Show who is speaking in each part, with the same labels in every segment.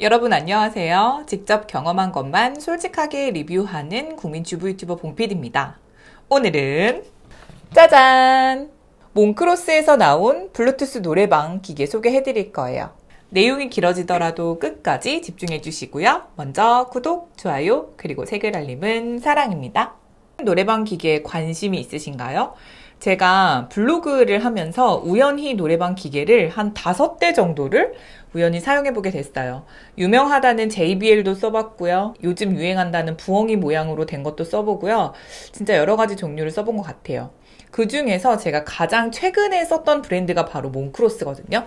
Speaker 1: 여러분 안녕하세요. 직접 경험한 것만 솔직하게 리뷰하는 국민주부 유튜버 봉필입니다. 오늘은 짜잔! 몽크로스에서 나온 블루투스 노래방 기계 소개해 드릴 거예요. 내용이 길어지더라도 끝까지 집중해 주시고요. 먼저 구독, 좋아요, 그리고 색을 알림은 사랑입니다. 노래방 기계에 관심이 있으신가요? 제가 블로그를 하면서 우연히 노래방 기계를 한 다섯 대 정도를 우연히 사용해보게 됐어요. 유명하다는 JBL도 써봤고요. 요즘 유행한다는 부엉이 모양으로 된 것도 써보고요. 진짜 여러 가지 종류를 써본 것 같아요. 그 중에서 제가 가장 최근에 썼던 브랜드가 바로 몽크로스거든요.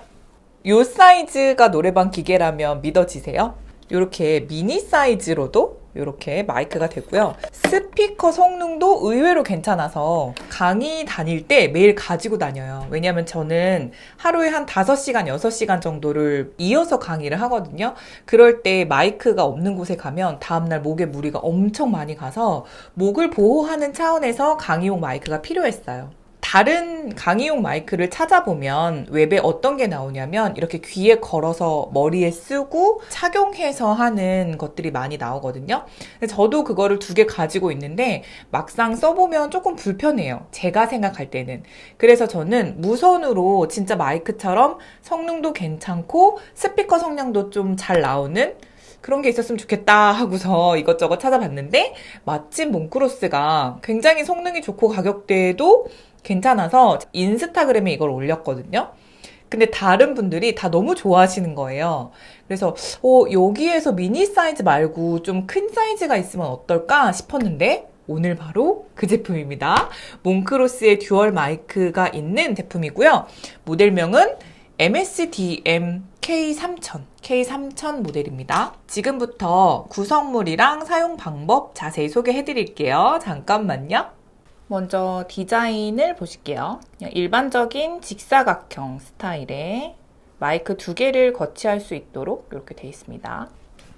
Speaker 1: 요 사이즈가 노래방 기계라면 믿어지세요? 이렇게 미니 사이즈로도 이렇게 마이크가 되고요. 스피커 성능도 의외로 괜찮아서 강의 다닐 때 매일 가지고 다녀요. 왜냐면 저는 하루에 한 5시간, 6시간 정도를 이어서 강의를 하거든요. 그럴 때 마이크가 없는 곳에 가면 다음날 목에 무리가 엄청 많이 가서 목을 보호하는 차원에서 강의용 마이크가 필요했어요. 다른 강의용 마이크를 찾아보면 웹에 어떤 게 나오냐면 이렇게 귀에 걸어서 머리에 쓰고 착용해서 하는 것들이 많이 나오거든요. 저도 그거를 두 개 가지고 있는데 막상 써보면 조금 불편해요. 제가 생각할 때는. 그래서 저는 무선으로 진짜 마이크처럼 성능도 괜찮고 스피커 성량도 좀 잘 나오는 그런 게 있었으면 좋겠다 하고서 이것저것 찾아봤는데 마침 몽크로스가 굉장히 성능이 좋고 가격대도 괜찮아서 인스타그램에 이걸 올렸거든요. 근데 다른 분들이 다 너무 좋아하시는 거예요. 그래서 어, 여기에서 미니 사이즈 말고 좀 큰 사이즈가 있으면 어떨까 싶었는데 오늘 바로 그 제품입니다. 몽크로스의 듀얼 마이크가 있는 제품이고요. 모델명은 MSDM K3000, K3000 모델입니다. 지금부터 구성물이랑 사용 방법 자세히 소개해 드릴게요. 잠깐만요. 먼저 디자인을 보실게요. 일반적인 직사각형 스타일의 마이크 두 개를 거치할 수 있도록 이렇게 되어 있습니다.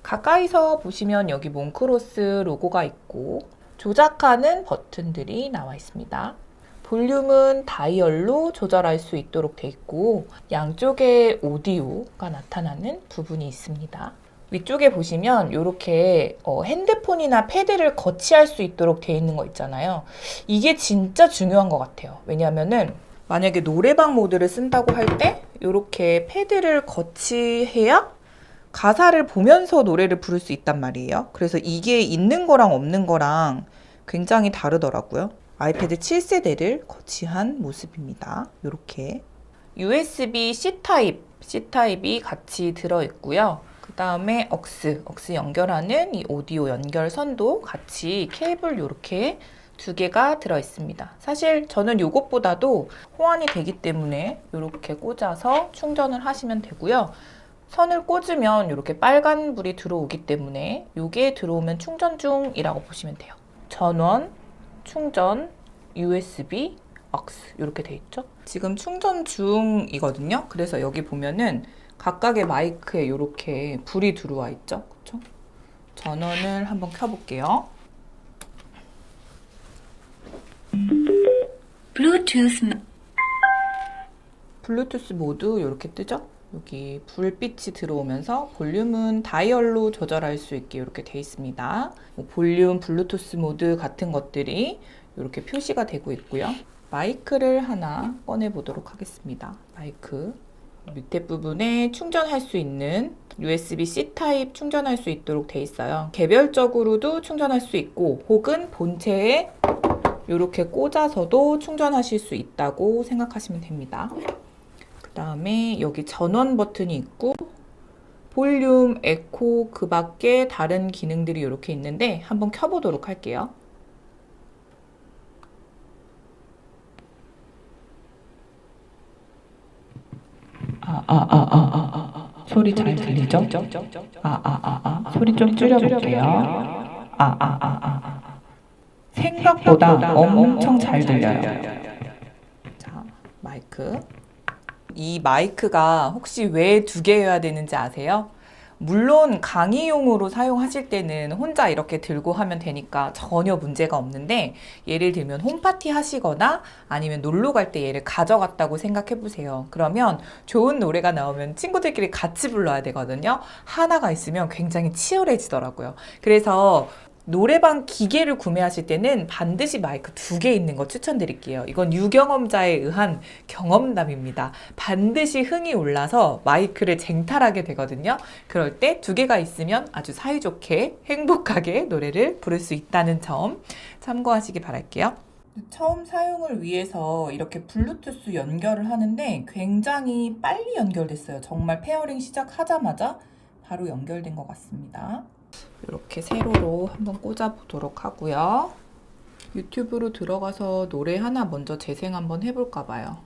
Speaker 1: 가까이서 보시면 여기 몽크로스 로고가 있고 조작하는 버튼들이 나와 있습니다. 볼륨은 다이얼로 조절할 수 있도록 되어 있고 양쪽에 오디오가 나타나는 부분이 있습니다. 위쪽에 보시면 이렇게 어, 핸드폰이나 패드를 거치할 수 있도록 되어 있는 거 있잖아요. 이게 진짜 중요한 것 같아요. 왜냐하면은 만약에 노래방 모드를 쓴다고 할 때 이렇게 패드를 거치해야 가사를 보면서 노래를 부를 수 있단 말이에요. 그래서 이게 있는 거랑 없는 거랑 굉장히 다르더라고요. 아이패드 7세대를 거치한 모습입니다. 이렇게 USB C 타입, C 타입이 같이 들어 있고요. 그 다음에 억스, 억스 연결하는 이 오디오 연결선도 같이 케이블 이렇게 두 개가 들어 있습니다. 사실 저는 이것보다도 호환이 되기 때문에 이렇게 꽂아서 충전을 하시면 되고요. 선을 꽂으면 이렇게 빨간 불이 들어오기 때문에 이게 들어오면 충전 중이라고 보시면 돼요. 전원, 충전, USB, 억스 이렇게 돼 있죠. 지금 충전 중이거든요. 그래서 여기 보면은 각각의 마이크에 이렇게 불이 들어와 있죠. 그렇죠? 전원을 한번 켜볼게요.
Speaker 2: M-
Speaker 1: 블루투스 모드 이렇게 뜨죠? 여기 불빛이 들어오면서 볼륨은 다이얼로 조절할 수 있게 이렇게 돼 있습니다. 뭐 볼륨, 블루투스 모드 같은 것들이 이렇게 표시가 되고 있고요. 마이크를 하나 꺼내 보도록 하겠습니다. 마이크 밑에 부분에 충전할 수 있는 USB-C 타입 충전할 수 있도록 돼 있어요. 개별적으로도 충전할 수 있고 혹은 본체에 이렇게 꽂아서도 충전하실 수 있다고 생각하시면 됩니다. 그 다음에 여기 전원 버튼이 있고 볼륨, 에코 그 밖에 다른 기능들이 이렇게 있는데 한번 켜보도록 할게요. 아, 아, 아, 아, 아, 아, 아. 소리 잘 들리죠? 아, 아, 아, 아. 소리 좀 줄여볼게요. 아, 아, 아, 아, 아. 생각보다 엄청 잘 들려요. 자, 마이크. 이 마이크가 혹시 왜 두 개여야 되는지 아세요? 물론 강의용으로 사용하실 때는 혼자 이렇게 들고 하면 되니까 전혀 문제가 없는데 예를 들면 홈파티 하시거나 아니면 놀러 갈 때 얘를 가져갔다고 생각해 보세요. 그러면 좋은 노래가 나오면 친구들끼리 같이 불러야 되거든요. 하나가 있으면 굉장히 치열해지더라고요. 그래서 노래방 기계를 구매하실 때는 반드시 마이크 두 개 있는 거 추천드릴게요. 이건 유경험자에 의한 경험담입니다. 반드시 흥이 올라서 마이크를 쟁탈하게 되거든요. 그럴 때 두 개가 있으면 아주 사이좋게 행복하게 노래를 부를 수 있다는 점 참고하시기 바랄게요. 처음 사용을 위해서 이렇게 블루투스 연결을 하는데 굉장히 빨리 연결됐어요. 정말 페어링 시작하자마자 바로 연결된 것 같습니다. 이렇게 세로로 한번 꽂아 보도록 하고요. 유튜브로 들어가서 노래 하나 먼저 재생 한번 해볼까 봐요.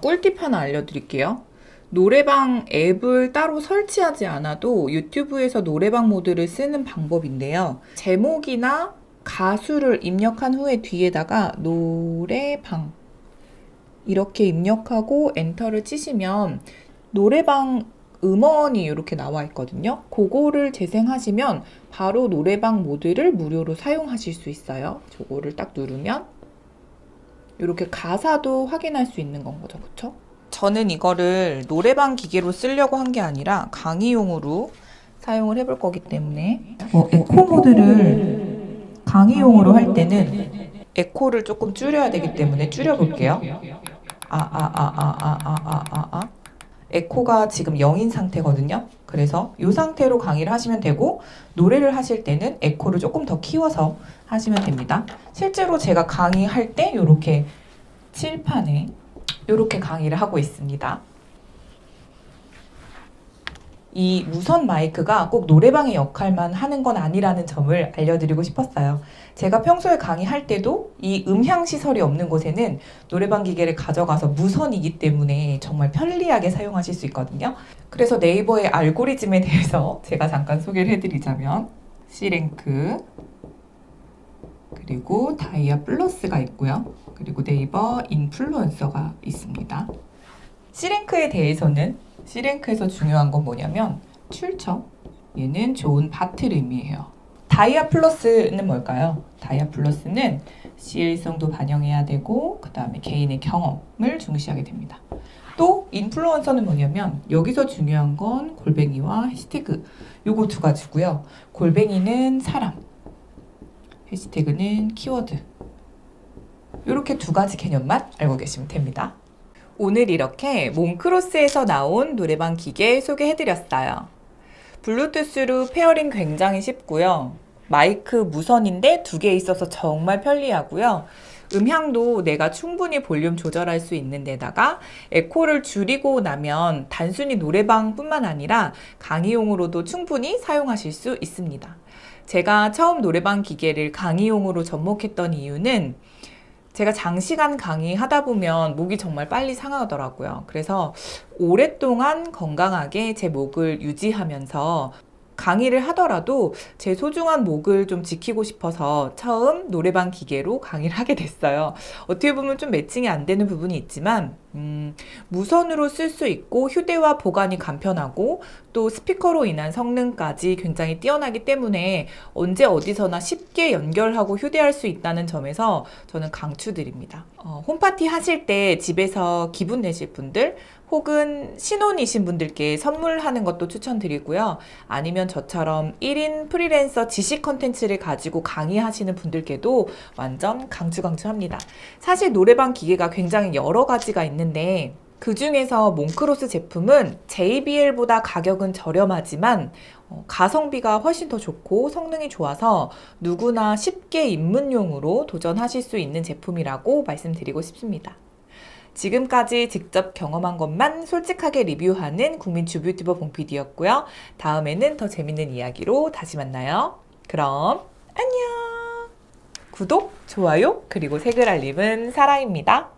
Speaker 1: 꿀팁 하나 알려드릴게요. 노래방 앱을 따로 설치하지 않아도 유튜브에서 노래방 모드를 쓰는 방법인데요. 제목이나 가수를 입력한 후에 뒤에다가 노래방 이렇게 입력하고 엔터를 치시면 노래방 음원이 이렇게 나와 있거든요. 그거를 재생하시면 바로 노래방 모드를 무료로 사용하실 수 있어요. 저거를 딱 누르면 이렇게 가사도 확인할 수 있는 건 거죠. 그쵸? 저는 이거를 노래방 기계로 쓰려고 한 게 아니라 강의용으로 사용을 해볼 거기 때문에 어, 에코 모드를 강의용으로 할 때는 에코를 조금 줄여야 되기 때문에 줄여볼게요. 아, 아, 아, 아, 아, 아, 아, 아, 아. 에코가 지금 0인 상태거든요. 그래서 이 상태로 강의를 하시면 되고 노래를 하실 때는 에코를 조금 더 키워서 하시면 됩니다. 실제로 제가 강의할 때 이렇게 칠판에 이렇게 강의를 하고 있습니다. 이 무선 마이크가 꼭 노래방의 역할만 하는 건 아니라는 점을 알려드리고 싶었어요. 제가 평소에 강의할 때도 이 음향 시설이 없는 곳에는 노래방 기계를 가져가서 무선이기 때문에 정말 편리하게 사용하실 수 있거든요. 그래서 네이버의 알고리즘에 대해서 제가 잠깐 소개를 해드리자면 C랭크 그리고 다이아 플러스가 있고요. 그리고 네이버 인플루언서가 있습니다. C랭크에 대해서는 C랭크에서 중요한 건 뭐냐면 출처. 얘는 좋은 밭을 의미해요. 다이아 플러스는 뭘까요? 다이아 플러스는 시일성도 반영해야 되고 그 다음에 개인의 경험을 중시하게 됩니다. 또 인플루언서는 뭐냐면 여기서 중요한 건 골뱅이와 해시태그 요거 두 가지고요. 골뱅이는 사람, 해시태그는 키워드. 이렇게 두 가지 개념만 알고 계시면 됩니다. 오늘 이렇게 몽크로스에서 나온 노래방 기계 소개해드렸어요. 블루투스로 페어링 굉장히 쉽고요. 마이크 무선인데 두 개 있어서 정말 편리하고요. 음향도 내가 충분히 볼륨 조절할 수 있는 데다가 에코를 줄이고 나면 단순히 노래방뿐만 아니라 강의용으로도 충분히 사용하실 수 있습니다. 제가 처음 노래방 기계를 강의용으로 접목했던 이유는 제가 장시간 강의하다 보면 목이 정말 빨리 상하더라고요. 그래서 오랫동안 건강하게 제 목을 유지하면서 강의를 하더라도 제 소중한 목을 좀 지키고 싶어서 처음 노래방 기계로 강의를 하게 됐어요. 어떻게 보면 좀 매칭이 안 되는 부분이 있지만, 음, 무선으로 쓸 수 있고 휴대와 보관이 간편하고 또 스피커로 인한 성능까지 굉장히 뛰어나기 때문에 언제 어디서나 쉽게 연결하고 휴대할 수 있다는 점에서 저는 강추드립니다. 어, 홈파티 하실 때 집에서 기분 내실 분들 혹은 신혼이신 분들께 선물하는 것도 추천드리고요. 아니면 저처럼 1인 프리랜서 지식 컨텐츠를 가지고 강의하시는 분들께도 완전 강추 강추합니다. 사실 노래방 기계가 굉장히 여러 가지가 있는데 그 중에서 몽크로스 제품은 JBL보다 가격은 저렴하지만 어, 가성비가 훨씬 더 좋고 성능이 좋아서 누구나 쉽게 입문용으로 도전하실 수 있는 제품이라고 말씀드리고 싶습니다. 지금까지 직접 경험한 것만 솔직하게 리뷰하는 국민 주부 유튜버 봉PD였고요. 다음에는 더 재밌는 이야기로 다시 만나요. 그럼 안녕! 구독, 좋아요, 그리고 색을 알림은 사랑입니다.